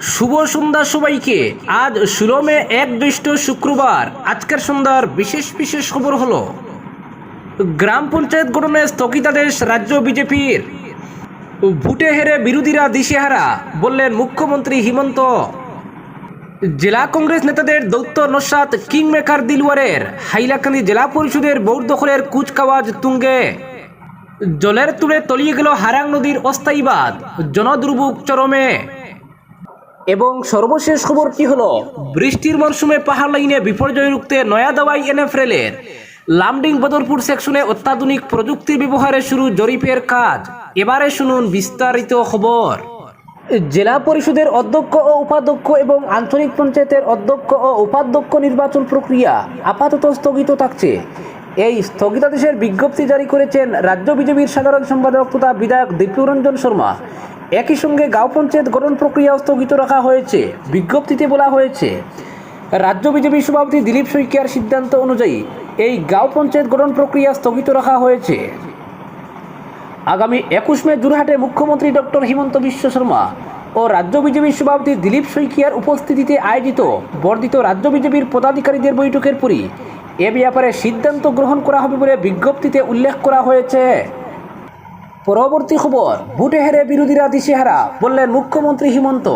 শুভ সন্ধ্যা সবাইকে। আজ ষোলো মে এক জ্যৈষ্ঠ শুক্রবার। আজকের সন্ধ্যার বিশেষ বিশেষ খবর হলো, গ্রাম পঞ্চায়েত গঠনে স্থগিতাদেশ রাজ্য বিজেপির। ভোটে হেরে বিরোধীরা দিশেহারা, বললেন মুখ্যমন্ত্রী হিমন্ত। জেলা কংগ্রেস নেতাদের দৌত্য নস্বাত কিংমেকার দিলওয়ারের। হাইলাকান্দি জেলা পরিষদের বৌর দখলের কুচকাওয়াজ তুঙ্গে। জলের তুলে তলিয়ে গেল হারাং নদীর অস্থায়ী অস্থায়ীবাদ জনদুর্ভোগ চরমে। এবং সর্বশেষ খবর খবরটি হলো? বৃষ্টির মরশুমে পাহাড় লাইনে বিপর্যয় রুখতে নয়া দাওয়াই এনএফএলের লামডিং বদরপুর সেকশনে অত্যাধুনিক প্রযুক্তি ব্যবহারে শুরু জরিপের কাজ। এবারে শুনুন বিস্তারিত খবর। জেলা পরিষদের অধ্যক্ষ ও উপাধ্যক্ষ এবং আঞ্চলিক পঞ্চায়েতের অধ্যক্ষ ও উপাধ্যক্ষ নির্বাচন প্রক্রিয়া আপাতত স্থগিত থাকছে। এই স্থগিতাদেশের বিজ্ঞপ্তি জারি করেছেন রাজ্য বিজেপির সাধারণ সম্পাদক তথা বিধায়ক দীপ্যরঞ্জন শর্মা। একই সঙ্গে গাঁও পঞ্চায়েত গঠন প্রক্রিয়াও স্থগিত রাখা হয়েছে। বিজ্ঞপ্তিতে বলা হয়েছে, রাজ্য বিজেপি সভাপতি দিলীপ শইকিয়ার সিদ্ধান্ত অনুযায়ী এই গাঁও পঞ্চায়েত গঠন প্রক্রিয়া স্থগিত রাখা হয়েছে। আগামী একুশ মে জোরহাটে মুখ্যমন্ত্রী ডক্টর হিমন্ত বিশ্ব শর্মা ও রাজ্য বিজেপির সভাপতি দিলীপ শইকিয়ার উপস্থিতিতে আয়োজিত বর্ধিত রাজ্য বিজেপির পদাধিকারীদের বৈঠকের পরই এ ব্যাপারে সিদ্ধান্ত গ্রহণ করা হবে বলে বিজ্ঞপ্তিতে উল্লেখ করা হয়েছে। পরবর্তী খবর ভোটে হেরে বিরোধীরা দিশেহারা, বললেন মুখ্যমন্ত্রী হিমন্ত।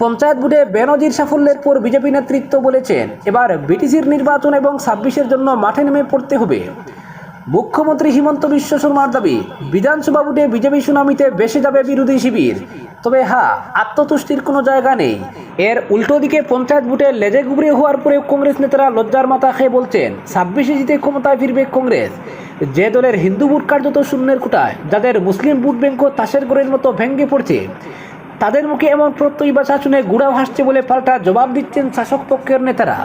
পঞ্চায়েত ভোটে বেনজির সাফল্যের পর বিজেপি নেতৃত্ব বলেছেন, এবার বিটিসির নির্বাচন এবং ছাব্বিশের জন্য মাঠে নেমে পড়তে হবে। মুখ্যমন্ত্রী হিমন্ত বিশ্ব শর্মার দাবি, বিধানসভা ভোটে বিজেপি সুনামিতে বেসে যাবে বিরোধী শিবির। তবে হ্যাঁ আত্মতুষ্টির কোনো জায়গা নেই। এর উল্টো দিকে পঞ্চায়েত ভোটে লেজে গুবরে হওয়ার পরে কংগ্রেস নেতারা লজ্জার মাথা খেয়ে বলছেন, ছাব্বিশে জিতে ক্ষমতায় ফিরবে কংগ্রেস। যে দলের হিন্দু ভোট কার্যত শূন্যের কোটায় যাদের মুসলিম ভোট ব্যাংক তাসের গড়ের মতো ভেঙে পড়ছে। তাদের মুখে এমন প্রত্যয় বাসা শুনে গুড়া ভাসছে বলে পাল্টা জবাব দিচ্ছেন শাসক পক্ষের নেতারা।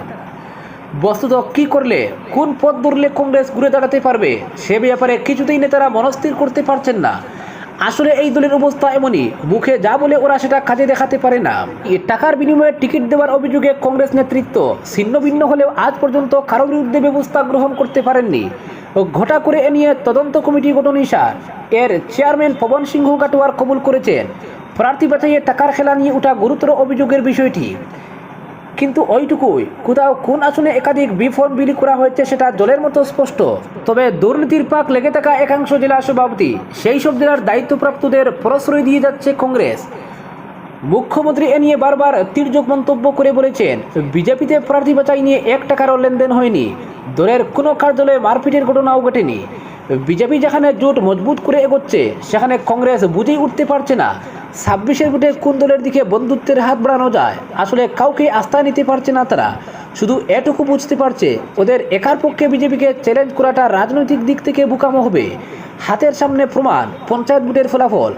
বস্তুত কি করলে, কোন পথ ধরলে কংগ্রেস ঘুরে দাঁড়াতে পারবে, সে ব্যাপারে কিছুতেই নেতারা মনস্থির করতে পারছেন না। আসলে এই দলের অবস্থা এমনই। মুখে যা বলে ওরা সেটা কাজে দেখাতে পারে না। টাকার বিনিময়ে টিকিট দেওয়ার অভিযোগে কংগ্রেস নেতৃত্ব ছিন্ন ভিন্ন হলেও আজ পর্যন্ত কারও বিরুদ্ধে ব্যবস্থা গ্রহণ করতে পারেননি। ঘটা করে এ নিয়ে তদন্ত কমিটি গঠন ইশার এর চেয়ারম্যান পবন সিংহ কাটোয়ার কবুল করেছেন। প্রার্থী বাছাইয়ে টাকার খেলা নিয়ে ওঠা গুরুতর অভিযোগের বিষয়টি। কিন্তু ওইটুকুই। কোথাও কোন আসনে একাধিক বি ফর্ম বিলি করা হয়েছে সেটা জলের মতো স্পষ্ট। তবে দুর্নীতির পাক লেগে থাকা একাংশ জেলা সভাপতি, সেই সব জেলার দায়িত্বপ্রাপ্তদের প্রশ্রয় দিয়ে যাচ্ছে কংগ্রেস। মুখ্যমন্ত্রী এ নিয়ে বারবার তির্যক মন্তব্য করে বলেছেন, বিজেপিতে প্রার্থী বাছাই নিয়ে এক টাকারও লেনদেন হয়নি। দলের কোনো কার্যালয়ে মারপিটের ঘটনাও ঘটেনি। বিজেপি যেখানে জোট মজবুত করে এগোচ্ছে, সেখানে কংগ্রেস বুঝেই উঠতে পারছে না। ছাব্বিশের ভোটে কোন দলের দিকে বন্ধুত্বের হাত বাড়ানো যায়? আসলে কাউকে আস্থায় নিতে পারছে না তারা। শুধু এটুকু বুঝতে পারছে, ওদের একার পক্ষে বিজেপিকে চ্যালেঞ্জ করাটা রাজনৈতিক দিক থেকে বুকামো হবে। হাতের সামনে প্রমাণ, পঞ্চায়েত ভোটের ফলাফল।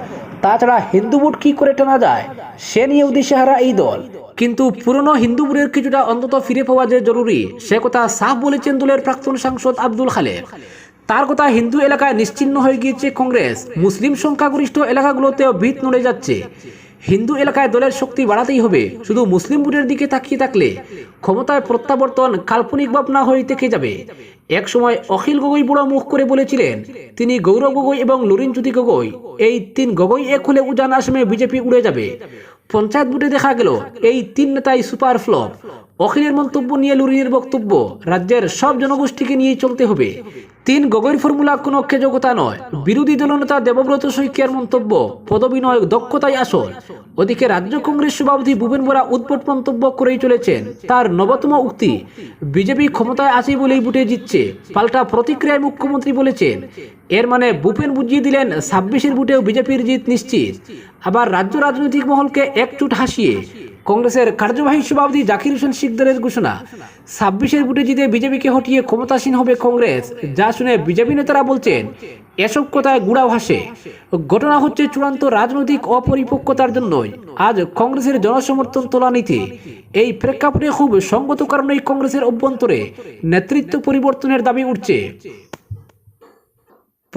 তাছাড়া হিন্দু ভোট কি করে টানা যায়? সে নিয়ে উদ্দেশ্যহারা এই দল। কিন্তু পুরনো হিন্দু ভোটের কিছুটা অন্তত ফিরে পাওয়া যে জরুরি, সে কথা সাফ বলেছেন দলের প্রাক্তন সাংসদ আব্দুল খালেক। তার কথা হিন্দু এলাকায় নিশ্চিহ্ন হয়ে গিয়েছে কংগ্রেস। মুসলিম সংখ্যাগরিষ্ঠ এলাকাগুলোতেও ভিত নড়ে যাচ্ছে। হিন্দু এলাকায় দলের শক্তি বাড়াতেই হবে। শুধু মুসলিম ভোটের দিকে তাকিয়ে থাকলে ক্ষমতায় প্রত্যাবর্তন কাল্পনিক ভাবনা হয়ে থেকে যাবে। এক সময় অখিল গগৈ বুড়ো মুখ করে বলেছিলেন, তিনি গৌরব গগৈ এবং লুরিনজ্যোতি গগৈ, এই তিন গগৈ এক হলে উজান আসামে বিজেপি উড়ে যাবে। পঞ্চায়েত ভোটে দেখা গেল এই তিন নেতাই সুপার ফ্লপ অখিলের মন্তব্য নিয়ে লুরিনের বক্তব্য, রাজ্যের সব জনগোষ্ঠীকে নিয়ে চলতে হবে। তিন গগৈর ফর্মুলা কোনো খেযোগ্যতা নয়। বিরোধী দলনেতা দেবব্রত শইকিয়ার মন্তব্য, পদবিনয়ক নয় দক্ষতাই আসল। ওদিকে রাজ্য কংগ্রেস সভাপতি ভূপেন বোরা উদ্ভট মন্তব্য করেই চলেছেন। তার নবতম উক্তি, বিজেপি ক্ষমতায় আছে বলেই বুটে জিতছে। পাল্টা প্রতিক্রিয়ায় মুখ্যমন্ত্রী বলেছেন, এর মানে ভূপেন বুঝিয়ে দিলেন ছাব্বিশের বুটেও বিজেপির জিত নিশ্চিত। আবার রাজ্য রাজনৈতিক মহলকে একচুট হাসিয়ে কংগ্রেসের কার্যবাহী সভাপতি জাকির হোসেন শিকদারের ঘোষণা। ছাব্বিশের বুটে জিতে বিজেপিকে হটিয়ে ক্ষমতাসীন হবে কংগ্রেস, যা শুনে বিজেপি নেতারা বলছেন, এসব কথায় গুড়া ভাসে। ঘটনা হচ্ছে চূড়ান্ত রাজনৈতিক অপরিপক্কতার জন্যই। আজ কংগ্রেসের জনসমর্থন তোলা নীতি। এই প্রেক্ষাপটে খুব সঙ্গত কারণেই কংগ্রেসের অভ্যন্তরে নেতৃত্ব পরিবর্তনের দাবি উঠছে।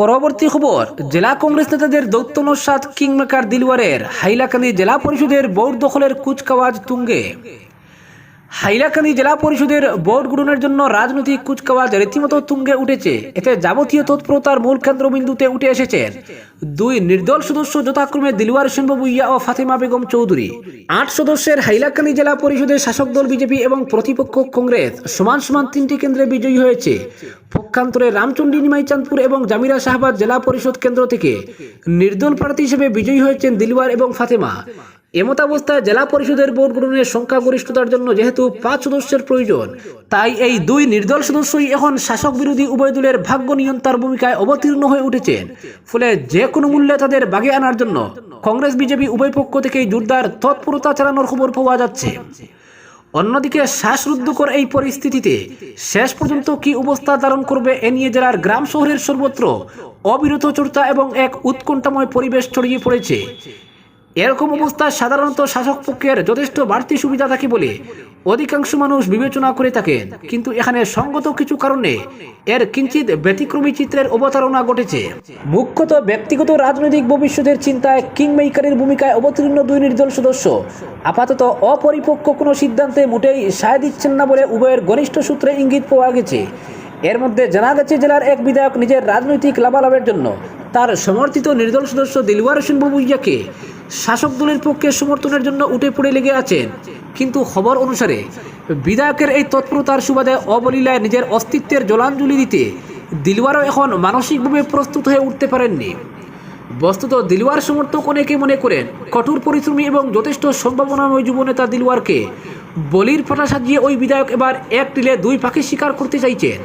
পরবর্তী খবর, জেলা কংগ্রেস নেতাদের দৌত্য নস্বাদ কিংমেকার দিলওয়ারের হাইলাকান্দি জেলা পরিষদের বৌর দখলের কুচকাওয়াজ তুঙ্গে। হাইলাকান্দি জেলা পরিষদের ভোট গ্রহণের জন্য রাজনৈতিক কুচকাওয়াজ রীতিমতো তুঙ্গে উঠেছে। এতে যাবতীয় তৎপরতার মূল কেন্দ্রবিন্দুতে উঠে এসেছেন দুই নির্দল সদস্য যথাক্রমে দিলওয়ার হোসেন ইয়া ও ফাতেমা বেগম চৌধুরী। আট সদস্যের হাইলাকান্দি জেলা পরিষদের শাসক দল বিজেপি এবং প্রতিপক্ষ কংগ্রেস সমান সমান তিনটি কেন্দ্রে বিজয়ী হয়েছে। পক্ষান্তরে রামচন্ডী, নিমাইচাঁদপুর এবং জামিরা শাহবাদ জেলা পরিষদ কেন্দ্র থেকে নির্দল প্রার্থী হিসেবে বিজয়ী হয়েছেন দিলওয়ার এবং ফাতেমা। এমতাবস্থায় জেলা পরিষদের ভোট গ্রহণের সংখ্যাগরিষ্ঠতার জন্য যেহেতু পাঁচ সদস্যের প্রয়োজন, তাই এই দুই নির্দল সদস্যই এখন শাসক বিরোধী উভয় দলের ভাগ্য নিয়ন্ত্রণ ভূমিকায় অবতীর্ণ হয়ে উঠেছেন। ফলে যে কোনো মূল্যে তাদের বাগে আনার জন্য কংগ্রেস, বিজেপি উভয় পক্ষ থেকেই জোরদার তৎপরতা চালানোর খবর পাওয়া যাচ্ছে। অন্যদিকে শ্বাসরুদ্ধকর এই পরিস্থিতিতে শেষ পর্যন্ত কি অবস্থা ধারণ করবে এ নিয়ে জেলার গ্রাম শহরের সর্বত্র অবিরত চর্চা এবং এক উৎকণ্ঠাময় পরিবেশ ছড়িয়ে পড়েছে। এরকম অবস্থায় সাধারণত শাসক পক্ষের যথেষ্ট বাড়তি সুবিধা থাকে বলে অধিকাংশ মানুষ বিবেচনা করে থাকেন। কিন্তু এখানে সঙ্গত কিছু কারণে এর কিঞ্চিত ব্যতিক্রমী চিত্রের অবতারণা ঘটেছে। মুখ্যত ব্যক্তিগত রাজনৈতিক ভবিষ্যতের চিন্তায় কিংমেকারের ভূমিকায় অবতীর্ণ দুই নির্দল সদস্য। আপাতত অপরিপক্ক কোনো সিদ্ধান্তে মোটেই সায় দিচ্ছেন না বলে উভয়ের ঘনিষ্ঠ সূত্রে ইঙ্গিত পাওয়া গেছে। এর মধ্যে জানা গেছে জেলার এক বিধায়ক নিজের রাজনৈতিক লাভালাভের জন্য তার সমর্থিত নির্দল সদস্য দিলওয়ার হোসেন বাবুইয়াকে শাসক দলের পক্ষে সমর্থনের জন্য উঠে পড়ে লেগে আছেন। কিন্তু খবর অনুসারে, বিধায়কের এই তৎপরতার সুবাদে অবলীলায় নিজের অস্তিত্বের জলাঞ্জলি দিতে দিলওয়ারও এখন মানসিকভাবে প্রস্তুত হয়ে উঠতে পারেননি। বস্তুত দিলওয়ার সমর্থক অনেকে মনে করেন, কঠোর পরিশ্রমী এবং যথেষ্ট সম্ভাবনাময় যুব নেতা দিলওয়ারকে বলির ফাটা সাজিয়ে ওই বিধায়ক এবার এক টিলে দুই পাখি শিকার করতে চাইছেন।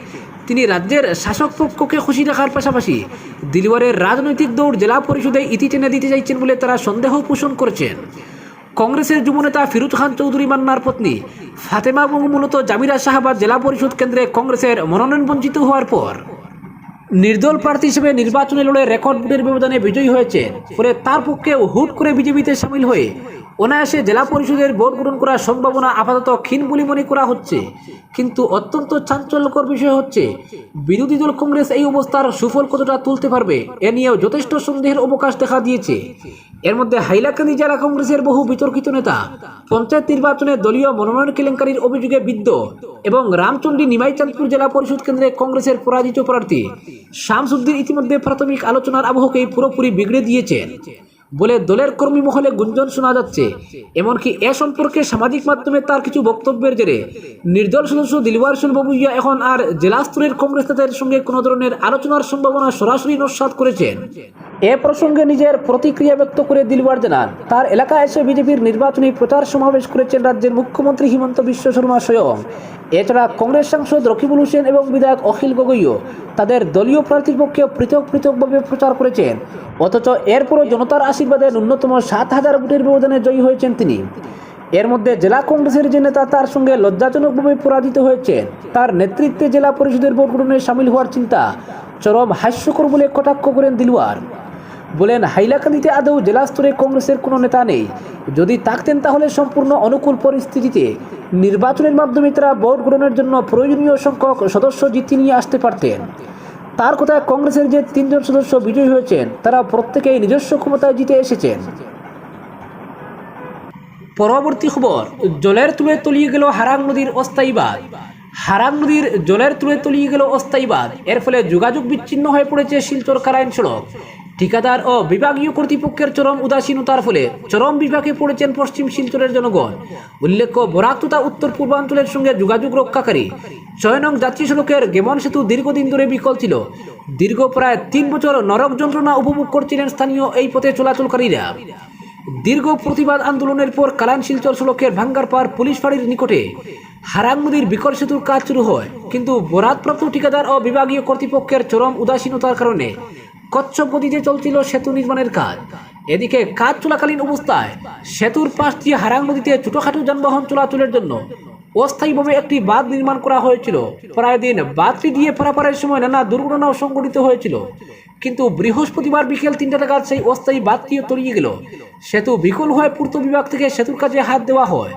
তিনি রাজ্যের শাসক পক্ষকে খুশি রাখার পাশাপাশি দিলওয়ারের রাজনৈতিক দৌড় জেলা পরিষদে ইতি টেনে দিতে চাইছেন বলে তারা সন্দেহ পোষণ করছেন। কংগ্রেসের যুবনেতা ফিরুজ খান চৌধুরী মান্নার পত্নী ফাতেমা মূলত জামিরা শাহবাদ জেলা পরিষদ কেন্দ্রে কংগ্রেসের মনোনয়ন বঞ্চিত হওয়ার পর। নির্দল প্রার্থী হিসেবে নির্বাচনে লড়ে রেকর্ড ভোটের ব্যবধানে বিজয়ী হয়েছে ফলে তার পক্ষে হুট করে বিজেপিতে সামিল হয়ে অনায়াসে জেলা পরিষদের ভোট গ্রহণ করার সম্ভাবনা আপাতত ক্ষীণ বলে মনে করা হচ্ছে। কিন্তু অত্যন্ত চাঞ্চল্যকর বিষয় হচ্ছে, বিরোধী দল কংগ্রেস এই অবস্থার সুফল কতটা তুলতে পারবে এ নিয়েও যথেষ্ট সন্দেহের অবকাশ দেখা দিয়েছে। এর মধ্যে হাইলাকান্দি জেলা কংগ্রেসের বহু বিতর্কিত নেতা, পঞ্চায়েত নির্বাচনে দলীয় মনোনয়ন কেলেঙ্কারির অভিযোগে বিদ্ধ এবং রামচন্ডী নিমাইচাঁদপুর জেলা পরিষদ কেন্দ্রে কংগ্রেসের পরাজিত প্রার্থী শামসুদ্দিন ইতিমধ্যে প্রাথমিক আলোচনার আবহকেই পুরোপুরি বিগড়ে দিয়েছেন। বলে দলের কর্মী মহলে গুঞ্জন শোনা যাচ্ছে। এমনকি এ সম্পর্কে সামাজিক মাধ্যমে তার কিছু বক্তব্যের জেরে নির্দল সদস্য দিলওয়ার বাবুইয়া এখন আর জেলা স্তরের কংগ্রেস নেতাদের সঙ্গে কোনো ধরনের আলোচনার সম্ভাবনা সরাসরি নস্বাত করেছেন। এ প্রসঙ্গে নিজের প্রতিক্রিয়া ব্যক্ত করে দিলওয়ার জানান, তার এলাকায় এসে বিজেপির নির্বাচনী প্রচার সমাবেশ করেছেন রাজ্যের মুখ্যমন্ত্রী হিমন্ত বিশ্ব শর্মা স্বয়ং। এছাড়া কংগ্রেস সাংসদ রকিবুল হোসেন এবং বিধায়ক অখিল গগৈও তাদের দলীয় প্রার্থীর পক্ষে পৃথক পৃথকভাবে প্রচার করেছেন। অথচ এরপরও জনতার আশীর্বাদে ন্যূনতম সাত হাজার ভোটের ব্যবধানে জয়ী হয়েছেন তিনি। এর মধ্যে জেলা কংগ্রেসের যে নেতা, তার সঙ্গে লজ্জাজনকভাবে পরাজিত হয়েছেন তার নেতৃত্বে জেলা পরিষদের ভোট গ্রহণে সামিল হওয়ার চিন্তা চরম হাস্যকর বলে কটাক্ষ করেন দিলওয়ার। বলেন, হাইলাকান্দিতে আদৌ জেলা স্তরে কংগ্রেসের কোনো নেতা নেই। যদি থাকতেন তাহলে সম্পূর্ণ অনুকূল পরিস্থিতিতে নির্বাচনের মাধ্যমে তারা ভোট গ্রহণের জন্য প্রয়োজনীয় সংখ্যক সদস্য জিতে নিয়ে আসতে পারতেন। তার কথা কংগ্রেসের যে তিনজন সদস্য বিজয়ী হয়েছেন, তারা প্রত্যেকেই নিজস্ব ক্ষমতায় জিতে এসেছেন। পরবর্তী খবর, জলের তুলে তলিয়ে গেল হারাং নদীর অস্থায়ীবাদ হারাং নদীর জলের তুলে তলিয়ে গেল অস্থায়ীবাদ এর ফলে যোগাযোগ বিচ্ছিন্ন হয়ে পড়েছে শিলচর কারাইন সড়ক। ঠিকাদার ও বিভাগীয় কর্তৃপক্ষের চরম উদাসীনতার ফলে চরম বিভাগে পড়েছেন পশ্চিম শিলচরের জনগণ। উল্লেখ্য বরাক তথা উত্তর পূর্বাঞ্চলের সঙ্গে যোগাযোগ রক্ষাকারী ছয় নং যাত্রী সড়কের গেমন সেতু দীর্ঘদিন ধরে বিকল ছিল। দীর্ঘ প্রায় তিন বছর নরক যন্ত্রণা উপভোগ করছিলেন স্থানীয় এই পথে চলাচলকারীরা। দীর্ঘ প্রতিবাদ আন্দোলনের পর কালান শিলচর সড়কের ভাঙ্গারপাড় পুলিশ ফাঁড়ির নিকটে হারাং নদীর বিকল সেতুর কাজ শুরু হয়। কিন্তু বরাতপ্রাপ্ত ঠিকাদার ও বিভাগীয় কর্তৃপক্ষের চরম উদাসীনতার কারণে কচ্ছপ গতিতে চলছিল, সেতু নির্মাণের কাজ। এদিকে কাজ চলাকালীন অবস্থায় সেতুর পাশ দিয়ে হারাং নদীতে ছোটখাটো যানবাহন চলাচলের জন্য অস্থায়ীভাবে একটি বাঁধ নির্মাণ করা হয়েছিল। প্রায় দিন বাঁধটি দিয়ে পারাপারের সময় নানা দুর্ঘটনাও সংঘটিত হয়েছিল। কিন্তু বৃহস্পতিবার বিকেল তিনটা নাগাদ সেই অস্থায়ী বাঁধটিও তলিয়ে গেল। সেতু বিকল হয়ে পূর্ত বিভাগ থেকে সেতুর কাজে হাত দেওয়া হয়।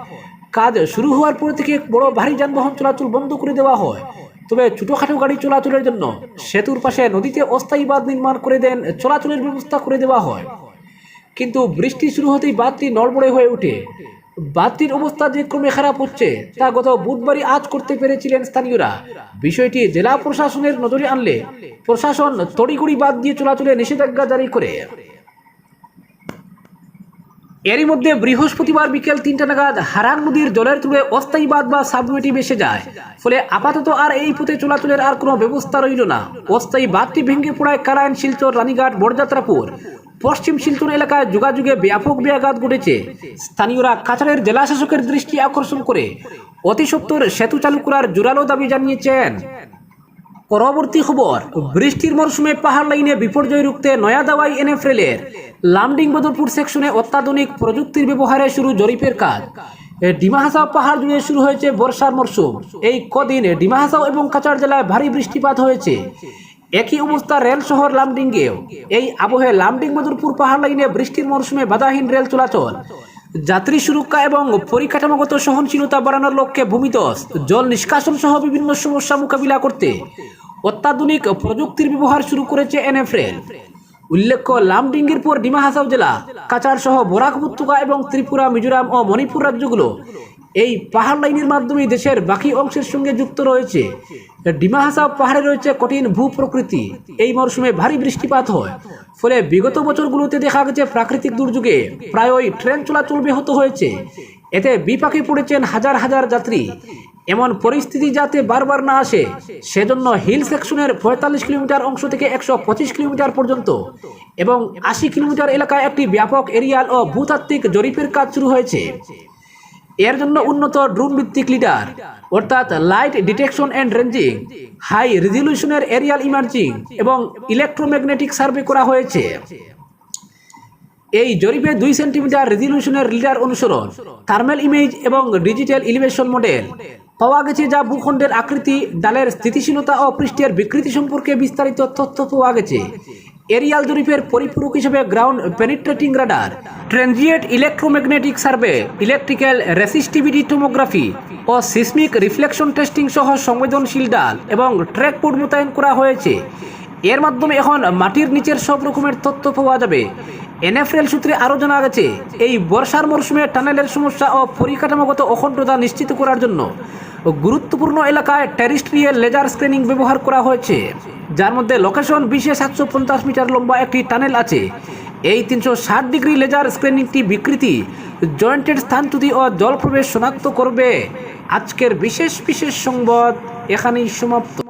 কাজ শুরু হওয়ার পর থেকে বড় ভারী যানবাহন চলাচল বন্ধ করে দেওয়া হয়। তবে ছোটোখাটো গাড়ি চলাচলের জন্য সেতুর পাশে নদীতে অস্থায়ী বাঁধ নির্মাণ করে দেন, চলাচলের ব্যবস্থা করে দেওয়া হয়। কিন্তু বৃষ্টি শুরু হতেই বাঁধটি নড়বড়ে হয়ে ওঠে। বাতির অবস্থা যে ক্রমে খারাপ হচ্ছে, তা গত বুধবারই আজ করতে পেরেছিলেন স্থানীয়রা। বিষয়টি জেলা প্রশাসনের নজরে আনলে প্রশাসন তড়িঘড়ি বাদ দিয়ে চলাচলে নিষেধাজ্ঞা জারি করে। এরই মধ্যে বৃহস্পতিবার বিকেল তিনটা নাগাদ হারাং নদীর জলের তুলে অস্থায়ী বাঁধ বা সাবমেটি ভেসে যায়। ফলে আপাতত আর এই পথে চলাচলের আর কোনো ব্যবস্থা রইল না। অস্থায়ী বাঁধটি ভেঙে পড়ায় কারায়ণ শিলচর, রানীঘাট, বড়যাত্রাপুর, পশ্চিম শিলচর এলাকায় যোগাযোগে ব্যাপক ব্যাঘাত ঘটেছে। স্থানীয়রা কাছাড়ের জেলাশাসকের দৃষ্টি আকর্ষণ করে অতি সত্বর সেতু চালু করার জোরালো দাবি জানিয়েছেন। পরবর্তী খবর, বৃষ্টির মরশুমে পাহাড় লাইনে বিপর্যয় রুখতে নয়া দাওয়াই এনএফএলের, লামডিং বদরপুর সেকশনে অত্যাধুনিক প্রযুক্তির ব্যবহারে শুরু জরিপের কাজ। ডিমাহাসাও পাহাড় জুড়ে শুরু হয়েছে বর্ষার মরশুম। এই কদিন ডিমা হাসাও এবং কাচার জেলায় ভারী বৃষ্টিপাত হয়েছে। একই অবস্থা রেল শহর লামডিংয়েও। এই আবহে লামডিং বদরপুর পাহাড় লাইনে বৃষ্টির মরশুমে বাধাহীন রেল চলাচল। যাত্রী সুরক্ষা এবং পরিকাঠামোগত সহনশীলতা বাড়ানোর লক্ষ্যে ভূমিধস, জল নিষ্কাশন সহ বিভিন্ন সমস্যা মোকাবিলা করতে অত্যাধুনিক প্রযুক্তির ব্যবহার শুরু করেছে এনএফএল উল্লেখ্য, লামডিঙ্গির পর ডিমা হাসাও জেলা কাচার সহ বরাক উপত্যকা এবং ত্রিপুরা, মিজোরাম ও মণিপুর রাজ্যগুলো এই পাহাড় লাইনের মাধ্যমে দেশের বাকি অংশের সঙ্গে যুক্ত রয়েছে। ডিমা হাসাও পাহাড়ে রয়েছে কঠিন ভূ প্রকৃতি এই মরশুমে ভারী বৃষ্টিপাত হয়। ফলে বিগত বছরগুলোতে দেখা গেছে প্রাকৃতিক দুর্যোগে প্রায়ই ট্রেন চলাচল ব্যাহত হয়েছে। এতে বিপাকে পড়েছেন হাজার হাজার যাত্রী। এমন পরিস্থিতি যাতে বারবার না আসে, সেজন্য হিল সেকশনের পঁয়তাল্লিশ কিলোমিটার অংশ থেকে একশো পঁচিশ কিলোমিটার পর্যন্ত এবং আশি কিলোমিটার এলাকায় একটি ব্যাপক এরিয়াল ও ভূতাত্ত্বিক জরিপের কাজ শুরু হয়েছে। এর জন্য উন্নত ড্রোন ভিত্তিক লিডার অর্থাৎ light detection and ranging high রেজলিউশনের aerial emerging এবং ইলেকট্রোম্যাগনেটিক সার্ভে করা হয়েছে। এই জরিপে দুই সেন্টিমিটার রেজলিউশনের লিডার অনুসরণ থার্মাল ইমেজ এবং ডিজিটাল ইলিভেশন মডেল পাওয়া গেছে যা ভূখণ্ডের আকৃতি, ডালের স্থিতিশীলতা ও পৃষ্ঠের বিকৃতি সম্পর্কে বিস্তারিত তথ্য পাওয়া গেছে। এরিয়াল জরিপের পরিপূরক হিসেবে ground penetrating radar transient electromagnetic survey electrical resistivity tomography ও সিসমিক রিফ্লেকশন টেস্টিং সহ সংবেদনশীল ডাল এবং ট্র্যাকবোর্ড মোতায়েন করা হয়েছে। এর মাধ্যমে এখন মাটির নিচের সব রকমের তথ্য পাওয়া যাবে। এনএফএল সূত্রে আরও জানা গেছে, এই বর্ষার মরশুমে টানেলের সমস্যা ও পরিকাঠামোগত অখণ্ডতা নিশ্চিত করার জন্য গুরুত্বপূর্ণ এলাকায় টেরিস্ট্রিয়াল লেজার স্ক্রিনিং ব্যবহার করা হয়েছে। যার মধ্যে লোকেশন বিশে সাতশো পঞ্চাশ মিটার লম্বা একটি টানেল আছে। এই তিনশো ষাট ডিগ্রি লেজার স্ক্রিনিংটি বিকৃতি, জয়েন্টেড স্থানচ্যুতি ও জলপ্রবেশ শনাক্ত করবে। আজকের বিশেষ বিশেষ সংবাদ এখানেই সমাপ্ত।